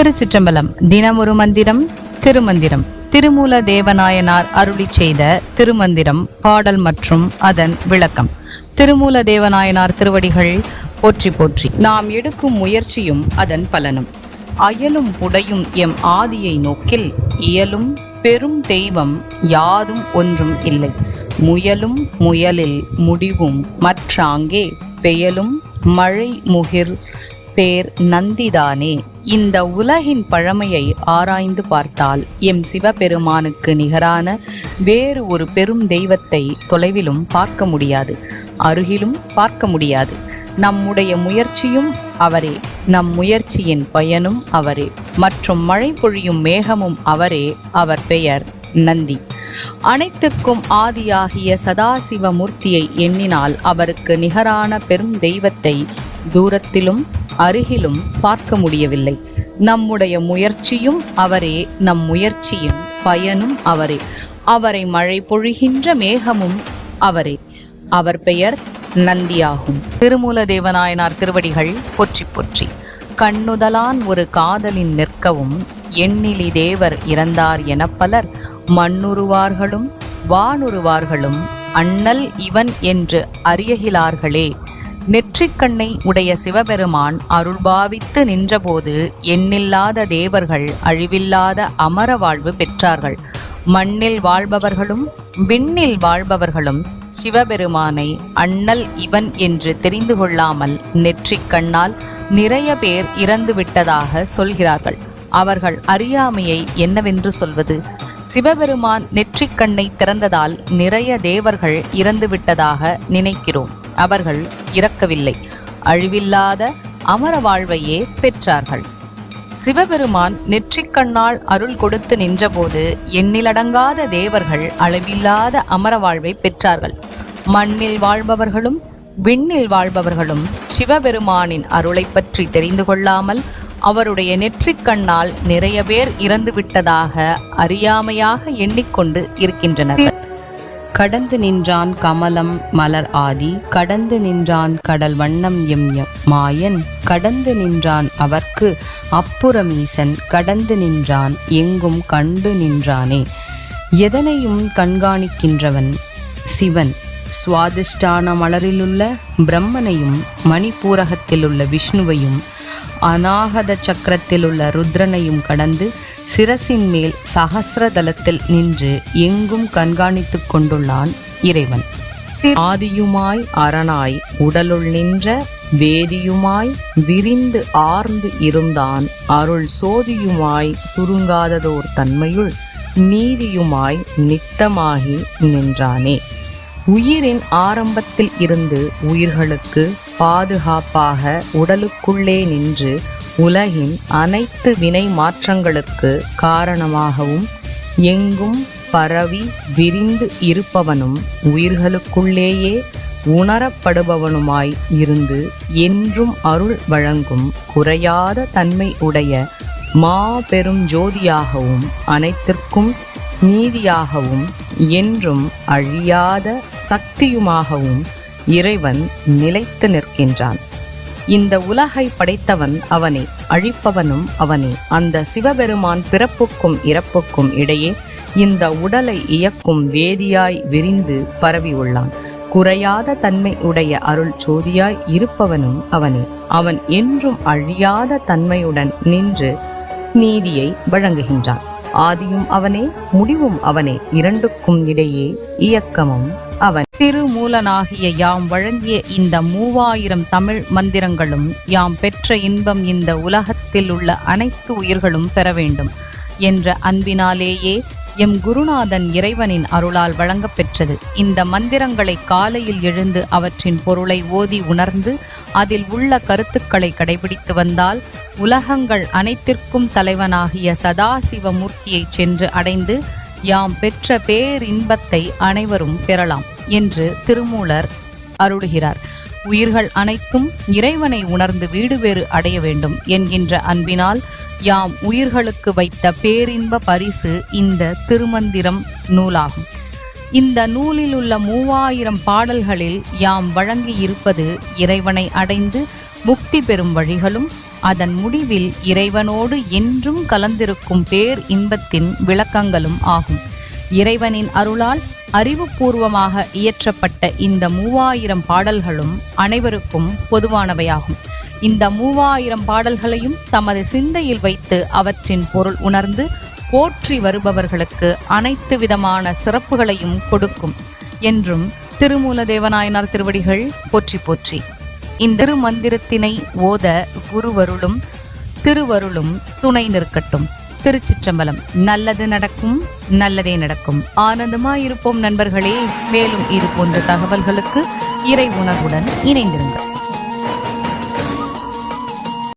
திருச்சிற்றம்பலம். தினமொரு மந்திரம் திருமந்திரம். திருமூல தேவநாயனார் அருளி செய்த திருமந்திரம் பாடல் மற்றும் அதன் விளக்கம். திருமூல தேவநாயனார் திருவடிகள் போற்றி போற்றி. நாம் எடுக்கும் முயற்சியும் அதன் பலனும். அயலும் உடையும் எம் ஆதியை நோக்கில் இயலும் பெரும் தெய்வம் யாதும் ஒன்றும் இல்லை. முயலும் முயலில் முடிவும் மற்றாங்கே பெயலும் மழை முகிர் பேர் நந்திதானே. இந்த உலகின் பழமையை ஆராய்ந்து பார்த்தால் எம் சிவபெருமானுக்கு நிகரான வேறு ஒரு பெரும் தெய்வத்தை தொலைவிலும் பார்க்க முடியாது அருகிலும் பார்க்க முடியாது. நம்முடைய முயற்சியும் அவரே நம் முயற்சியின் பயனும் அவரே மற்றும் மழை பொழியும் மேகமும் அவரே அவர் பெயர் நந்தி. அனைத்திற்கும் ஆதியாகிய சதாசிவ மூர்த்தியை எண்ணினால் அவருக்கு நிகரான பெரும் தெய்வத்தை தூரத்திலும் அருகிலும் பார்க்க முடியவில்லை. நம்முடைய முயற்சியும் அவரே நம் முயற்சியின் பயனும் அவரே. அவரை மழை பொழிகின்ற மேகமும் அவரே. அவர் பெயர் நந்தியாகும். திருமூல தேவநாயனார் திருவடிகள் பொற்றி பொற்றி. கண்ணுதலான் ஒரு காதலின் நிற்கவும் எண்ணிலி தேவர் இறந்தார் என பலர் மண்ணுருவார்களும் வானுருவார்களும் அண்ணல் இவன் என்று அறியகிலார்களே. நெற்றிக்கண்ணை உடைய சிவபெருமான் அருள்பாவித்து நின்றபோது எண்ணில்லாத தேவர்கள் அழிவில்லாத அமர வாழ்வு பெற்றார்கள். மண்ணில் வாழ்பவர்களும் விண்ணில் வாழ்பவர்களும் சிவபெருமானை அண்ணல் இவன் என்று தெரிந்து கொள்ளாமல் நெற்றிக்கண்ணால் நிறைய பேர் இறந்து விட்டதாக சொல்கிறார்கள். அவர்கள் அறியாமையை என்னவென்று சொல்வது? சிவபெருமான் நெற்றிக்கண்ணை திறந்ததால் நிறைய தேவர்கள் இறந்து விட்டதாக நினைக்கிறோம். அவர்கள் இறக்கவில்லை. அழிவில்லாத அமர வாழ்வையே பெற்றார்கள். சிவபெருமான் நெற்றிக்கண்ணால் அருள் கொடுத்து நின்றபோது எண்ணிலடங்காத தேவர்கள் அளவில்லாத அமர வாழ்வை பெற்றார்கள். மண்ணில் வாழ்பவர்களும் விண்ணில் வாழ்பவர்களும் சிவபெருமானின் அருளை பற்றி தெரிந்து கொள்ளாமல் அவருடைய நெற்றிக்கண்ணால் நிறைய பேர் இறந்து விட்டதாக அறியாமையாக எண்ணிக்கொண்டு இருக்கின்றனர். கடந்து நின்றான் கமலம் மலர் ஆதி கடந்து நின்றான் கடல் வண்ணம் எம் எம் மாயன் கடந்து நின்றான் அவர்க்கு அப்புறமீசன் கடந்து நின்றான் எங்கும் கண்டு நின்றானே. எதனையும் கண்காணிக்கின்றவன் சிவன். சுவாதிஷ்டான மலரிலுள்ள பிரம்மனையும் மணிப்பூரகத்திலுள்ள விஷ்ணுவையும் அநாகத சக்கரத்திலுள்ள ருத்ரனையும் கடந்து சிரசின் மேல் சகசிரதலத்தில் நின்று எங்கும் கண்காணித்துக் கொண்டுள்ளான் இறைவன். ஆதியுமாய் அரணாய் உடலுள் நின்ற வேதியுமாய் விரிந்து ஆர்ந்து இருந்தான். அருள் சோதியுமாய் சுருங்காததோர் தன்மையுள் நீதியுமாய் நித்தமாகி நின்றானே. உயிரின் ஆரம்பத்தில் இருந்து உயிர்களுக்கு பாதுகாப்பாக உடலுக்குள்ளே நின்று உலகின் அனைத்து வினை மாற்றங்களுக்கு காரணமாகவும் எங்கும் பரவி விரிந்து இருப்பவனும் உயிர்களுக்குள்ளேயே உணரப்படுபவனுமாய் இருந்து என்றும் அருள் வழங்கும் குறையாத தன்மை உடைய மாபெரும் ஜோதியாகவும் அனைத்திற்கும் நீதியாகவும் என்றும் அழியாத சக்தியுமாகவும் இறைவன் நிலைத்து நிற்கின்றான். இந்த உலகை படைத்தவன் அவனே அழிப்பவனும் அவனே. அந்த சிவபெருமான் பிறப்புக்கும் இறப்புக்கும் இடையே இந்த உடலை இயக்கும் வேதியாய் விரிந்து பரவியுள்ளான் குறையாத தன்மை உடைய அருள் சோதியாய் இருப்பவனும் அவனே. அவன் என்றும் அழியாத தன்மையுடன் நின்று நீதியை வழங்குகின்றான். ஆதியும் அவனே முடிவும் அவனே. இரண்டுக்கும் இடையே இயக்கமும் அவன் திருமூலனாகிய யாம் வழங்கிய இந்த மூவாயிரம் தமிழ் மந்திரங்களும் யாம் பெற்ற இன்பம் இந்த உலகத்தில் உள்ள அனைத்து உயிர்களும் பெற வேண்டும் என்ற அன்பினாலேயே எம் குருநாதன் இறைவனின் அருளால் வழங்கப்பெற்றது இந்த மந்திரங்களை காலையில் எழுந்து அவற்றின் பொருளை ஓதி உணர்ந்து அதில் உள்ள கருத்துக்களை கடைபிடித்து வந்தால் உலகங்கள் அனைத்திற்கும் தலைவனாகிய சதாசிவமூர்த்தியைச் சென்று அடைந்து யாம் பெற்ற பேரின்பத்தை அனைவரும் பெறலாம். என்று திருமூலர் அருளுகிறார். உயிர்கள் அனைத்தும் இறைவனை உணர்ந்து வீடு வேறு அடைய வேண்டும் என்கின்ற அன்பினால் யாம் உயிர்களுக்கு வைத்த பேரின்ப பரிசு இந்த திருமந்திரம் நூலாகும். இந்த நூலில் உள்ள மூவாயிரம் பாடல்களில் யாம் வழங்கி இருப்பது இறைவனை அடைந்து முக்தி பெறும் வழிகளும் அதன் முடிவில் இறைவனோடு என்றும் கலந்திருக்கும் பேர் இன்பத்தின் விளக்கங்களும் ஆகும். இறைவனின் அருளால் அறிவுபூர்வமாக இயற்றப்பட்ட இந்த மூவாயிரம் பாடல்களும் அனைவருக்கும் பொதுவானவையாகும். இந்த மூவாயிரம் பாடல்களையும் தமது சிந்தையில் வைத்து அவற்றின் பொருள் உணர்ந்து போற்றி வருபவர்களுக்கு அனைத்து விதமான சிறப்புகளையும் கொடுக்கும் என்றும் திருமூல தேவநாயனார் திருவடிகள் போற்றி போற்றி. இந்த திருமந்திரத்தினை ஓத குருவருளும் திருவருளும் துணை நிற்கட்டும். திருச்சிற்றம்பலம். நல்லது நடக்கும் நல்லதே நடக்கும். ஆனந்தமாயிருப்போம் நண்பர்களே. மேலும் இது போன்ற தகவல்களுக்கு இறை உணர்வுடன் இணைந்திருங்கள்.